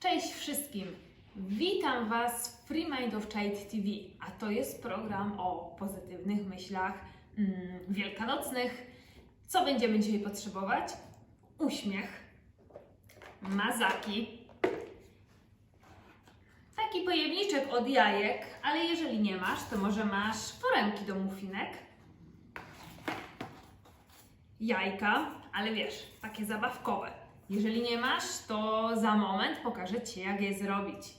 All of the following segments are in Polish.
Cześć wszystkim! Witam Was w Free Mind of Child TV, a to jest program o pozytywnych myślach mm, wielkanocnych. Co będziemy dzisiaj potrzebować? Uśmiech, mazaki, taki pojemniczek od jajek, ale jeżeli nie masz, to może masz foremki do muffinek, jajka, ale wiesz, takie zabawkowe. Jeżeli nie masz, to za moment pokażę Ci, jak je zrobić.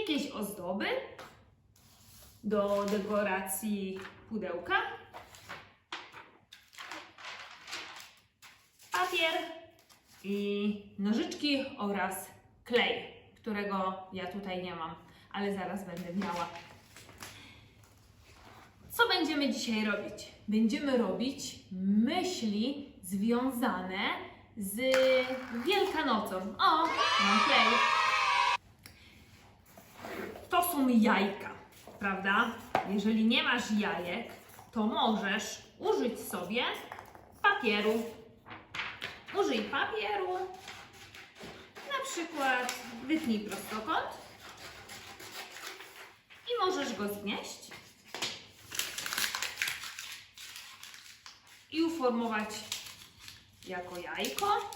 Jakieś ozdoby do dekoracji pudełka, papier i nożyczki oraz klej, którego ja tutaj nie mam, ale zaraz będę miała. Co będziemy dzisiaj robić? Będziemy robić myśli związane z Wielkanocą. O, mam klej. To są jajka, prawda? Jeżeli nie masz jajek, to możesz użyć sobie papieru. Użyj papieru. Na przykład wytnij prostokąt i możesz go znieść i uformować jako jajko,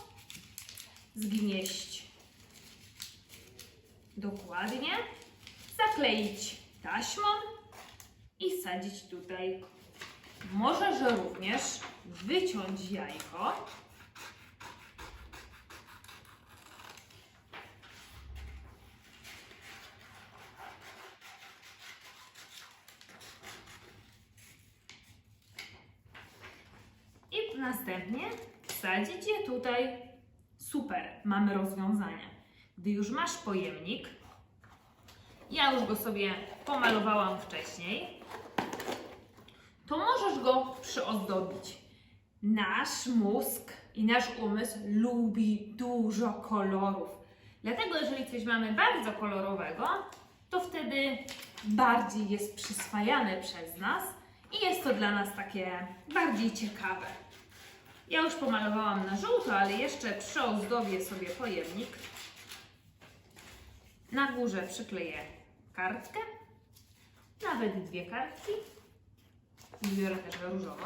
zgnieść dokładnie, zakleić taśmą i wsadzić tutaj. Możesz również wyciąć jajko. Następnie wsadzić je tutaj. Super, mamy rozwiązanie. Gdy już masz pojemnik, ja już go sobie pomalowałam wcześniej, to możesz go przyozdobić. Nasz mózg i nasz umysł lubi dużo kolorów. Dlatego, jeżeli coś mamy bardzo kolorowego, to wtedy bardziej jest przyswajane przez nas i jest to dla nas takie bardziej ciekawe. Ja już pomalowałam na żółto, ale jeszcze przyozdobię sobie pojemnik. Na górze przykleję kartkę, nawet dwie kartki. Biorę też różową.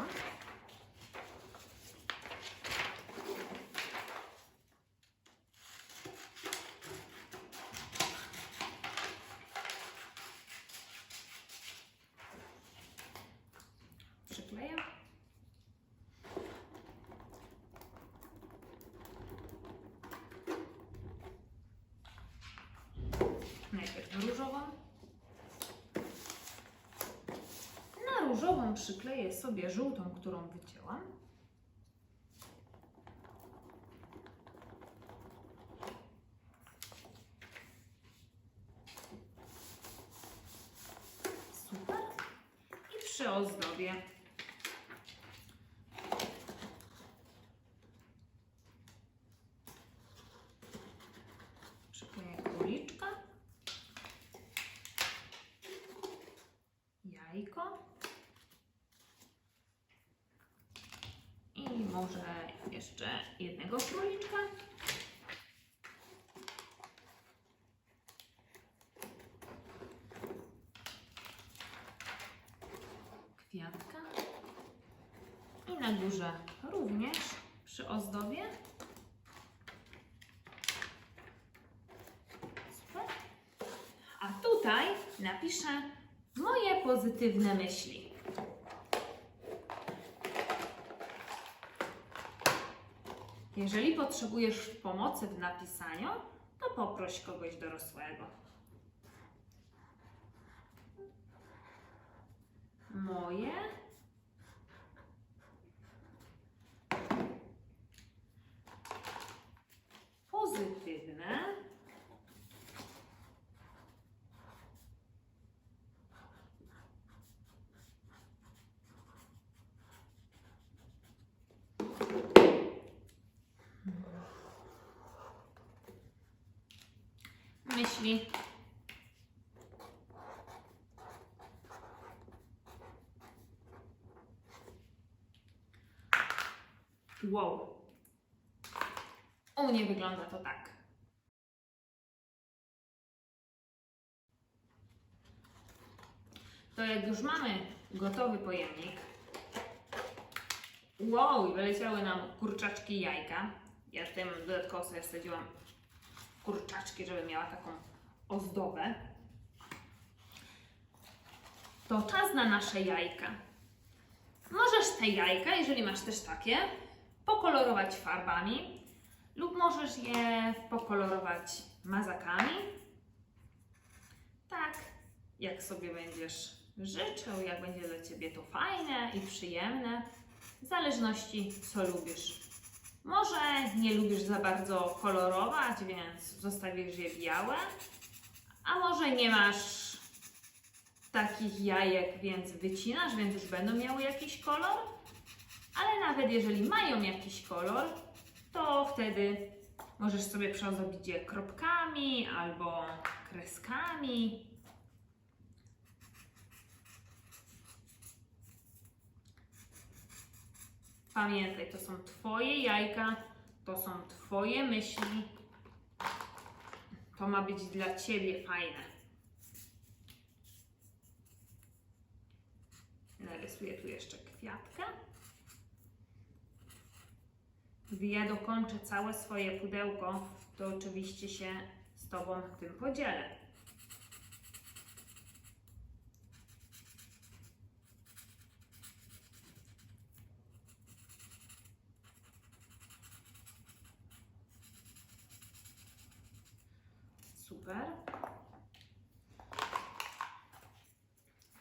Przykleję. Najpierw różową. Na różową przykleję sobie żółtą, którą wycięłam. Super. I przy ozdobie przykleję króliczka. jajko i może jeszcze jednego króliczka. Kwiatka i na górze również przy ozdobie. Super. A tutaj napiszę moje pozytywne myśli. Jeżeli potrzebujesz pomocy w napisaniu, to poproś kogoś dorosłego. Moje myśli. Wow. U mnie wygląda to tak. To jak już mamy gotowy pojemnik, wow, wyleciały nam kurczaczki jajka. Ja tutaj mam dodatkowo sobie wsadziłam kurczaczki, żeby miała taką ozdobę. To czas na nasze jajka. Możesz te jajka, jeżeli masz też takie, pokolorować farbami lub możesz je pokolorować mazakami. Tak, jak sobie będziesz życzył, jak będzie dla Ciebie to fajne i przyjemne, w zależności co lubisz. Może nie lubisz za bardzo kolorować, więc zostawisz je białe, a może nie masz takich jajek, więc wycinasz, więc już będą miały jakiś kolor. Ale nawet jeżeli mają jakiś kolor, to wtedy możesz sobie przyozdobić je kropkami albo kreskami. Pamiętaj, to są Twoje jajka, to są Twoje myśli. To ma być dla Ciebie fajne. Narysuję tu jeszcze kwiatkę. Gdy ja dokończę całe swoje pudełko, to oczywiście się z Tobą tym podzielę. Super.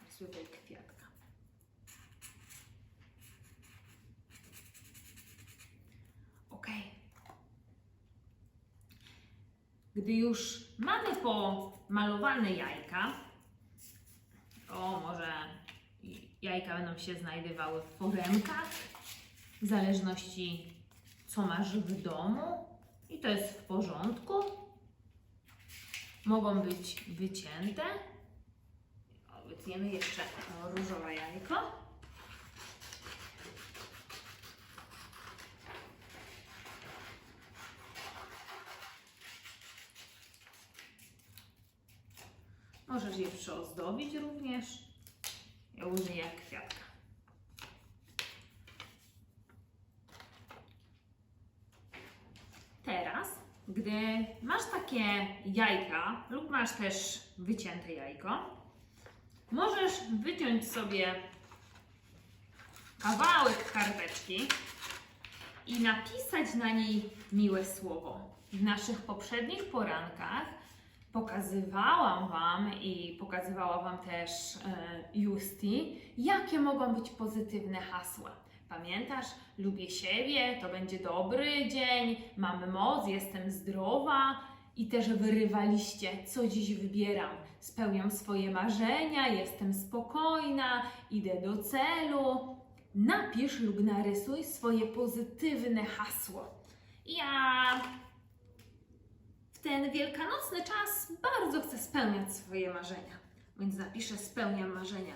Rysuję tutaj kwiatka. Ok. Gdy już mamy pomalowane jajka, o może jajka będą się znajdowały w foremkach, w zależności co masz w domu i to jest w porządku. Mogą być wycięte. Wytniemy jeszcze różowe jajko. Możesz je przyozdobić również. Ja użyję kwiatka. Teraz, gdy masz takie jajka lub masz też wycięte jajko, możesz wyciąć sobie kawałek karteczki i napisać na niej miłe słowo. W naszych poprzednich porankach pokazywałam Wam i pokazywała Wam też e, Justi, jakie mogą być pozytywne hasła. Pamiętasz? Lubię siebie, to będzie dobry dzień, mam moc, jestem zdrowa i też wyrywaliście, co dziś wybieram. Spełniam swoje marzenia, jestem spokojna, idę do celu. Napisz lub narysuj swoje pozytywne hasło. Ja ten wielkanocny czas bardzo chcę spełniać swoje marzenia, więc napiszę spełniam marzenia.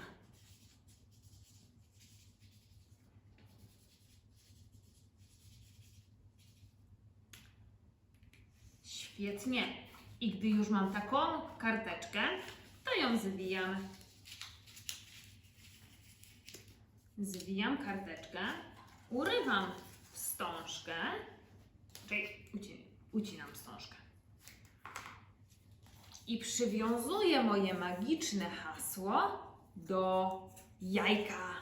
Świetnie. I gdy już mam taką karteczkę, to ją zwijam. Zwijam karteczkę, urywam wstążkę, czyli uci- ucinam wstążkę. I przywiązuję moje magiczne hasło do jajka.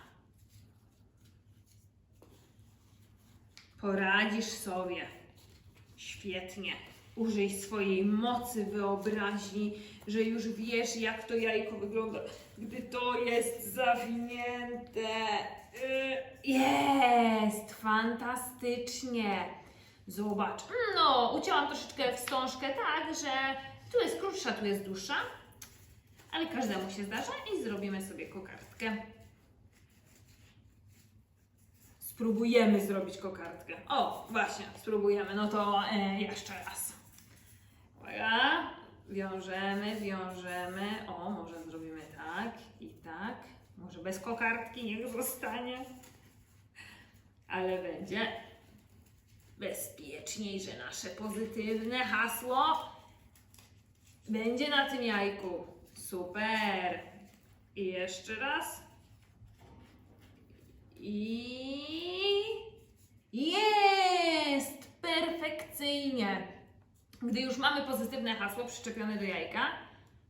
Poradzisz sobie. Świetnie. Użyj swojej mocy wyobraźni, że już wiesz, jak to jajko wygląda, gdy to jest zawinięte. Y, Jest! Fantastycznie! Zobacz. No, ucięłam troszeczkę wstążkę tak, że tu jest krótsza, tu jest dłuższa. Ale każdemu się zdarza i zrobimy sobie kokardkę. Spróbujemy zrobić kokardkę. O, właśnie, spróbujemy. No to e, jeszcze raz. Uwaga. Wiążemy, wiążemy. O, może zrobimy tak i tak. Może bez kokardki, niech zostanie. Ale będzie bezpieczniej, że nasze pozytywne hasło będzie na tym jajku. Super. I jeszcze raz. I jest! Perfekcyjnie! Gdy już mamy pozytywne hasło przyczepione do jajka,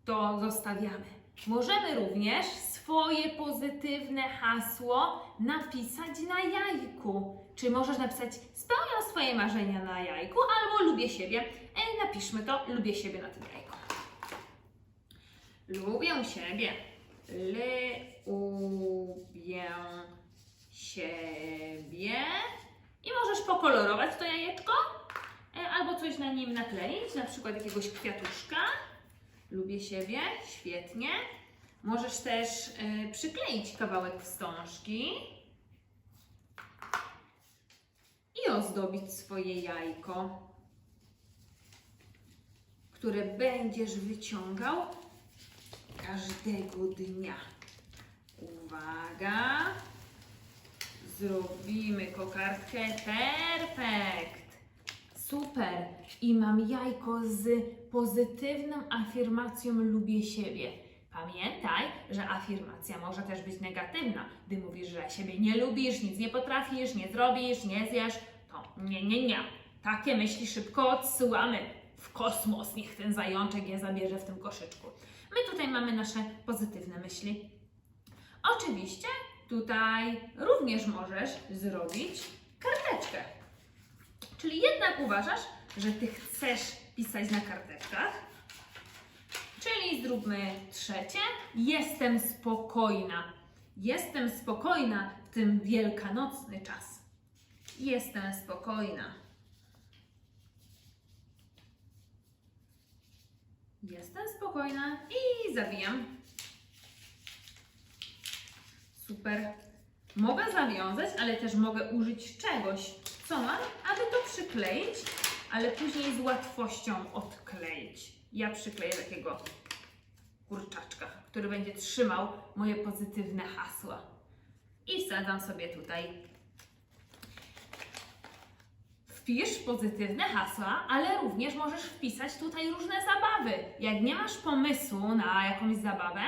to zostawiamy. Możemy również swoje pozytywne hasło napisać na jajku. Czy możesz napisać spełniam swoje marzenia na jajku albo lubię siebie. E, napiszmy to, lubię siebie na tym jajku. Lubię siebie. Lubię siebie. I możesz pokolorować to jajeczko e, albo coś na nim nakleić, na przykład jakiegoś kwiatuszka. Lubię siebie, świetnie. Możesz też e, przykleić kawałek wstążki i ozdobić swoje jajko, które będziesz wyciągał każdego dnia. Uwaga! Zrobimy kokardkę perfekt. Super. I mam jajko z pozytywną afirmacją lubię siebie. Pamiętaj, że afirmacja może też być negatywna. Gdy mówisz, że siebie nie lubisz, nic nie potrafisz, nie zrobisz, nie zjesz, to nie, nie, nie. Takie myśli szybko odsyłamy w kosmos. Niech ten zajączek je zabierze w tym koszyczku. My tutaj mamy nasze pozytywne myśli. Oczywiście tutaj również możesz zrobić karteczkę. Czyli jednak uważasz, że ty chcesz pisać na karteczkach. Czyli zróbmy trzecie. Jestem spokojna. Jestem spokojna w ten wielkanocny czas. Jestem spokojna. Jestem spokojna i zawijam. Super. Mogę zawiązać, ale też mogę użyć czegoś, co mam, aby to przykleić, ale później z łatwością odkleić. Ja przykleję takiego kurczaczka, który będzie trzymał moje pozytywne hasła. I wsadzam sobie tutaj. Wpisz pozytywne hasła, ale również możesz wpisać tutaj różne zabawy. Jak nie masz pomysłu na jakąś zabawę,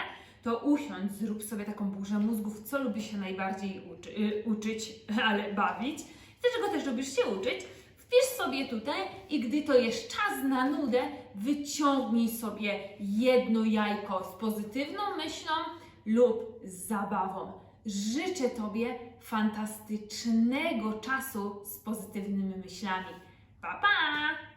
to usiądź, zrób sobie taką burzę mózgów, co lubi się najbardziej uczy, y, uczyć, ale bawić. Ty czego też lubisz się uczyć? Wpisz sobie tutaj i gdy to jest czas na nudę, wyciągnij sobie jedno jajko z pozytywną myślą lub z zabawą. Życzę Tobie fantastycznego czasu z pozytywnymi myślami. Pa, pa!